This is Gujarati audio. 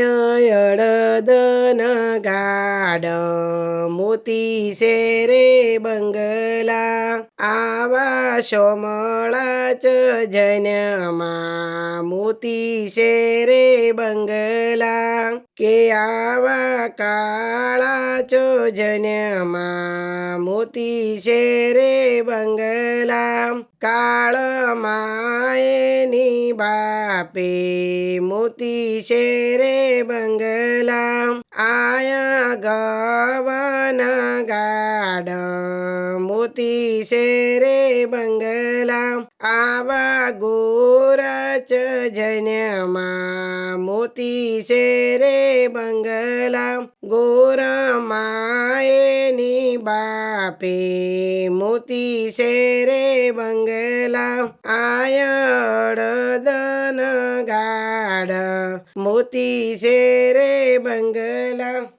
અડદન ગાડ મોતી શેરે બંગલા આવા સોમળા ચ જન્યમાં મોતી શેરે બંગલા કે આવા કાળા ચો જન્યમાં મોતી શેરે બંગલા કાળ માયની બાપે મોતી શેરે બંગલા આયા ગવન ગાડ મોતી શેરે બંગલા આવા ગોરચ જન્યમાં મોતી શેરે બંગલા ગોર માયની બાપે મોતી શેરે બંગલા આયડદન ગાડ મોતી શેરે બંગલા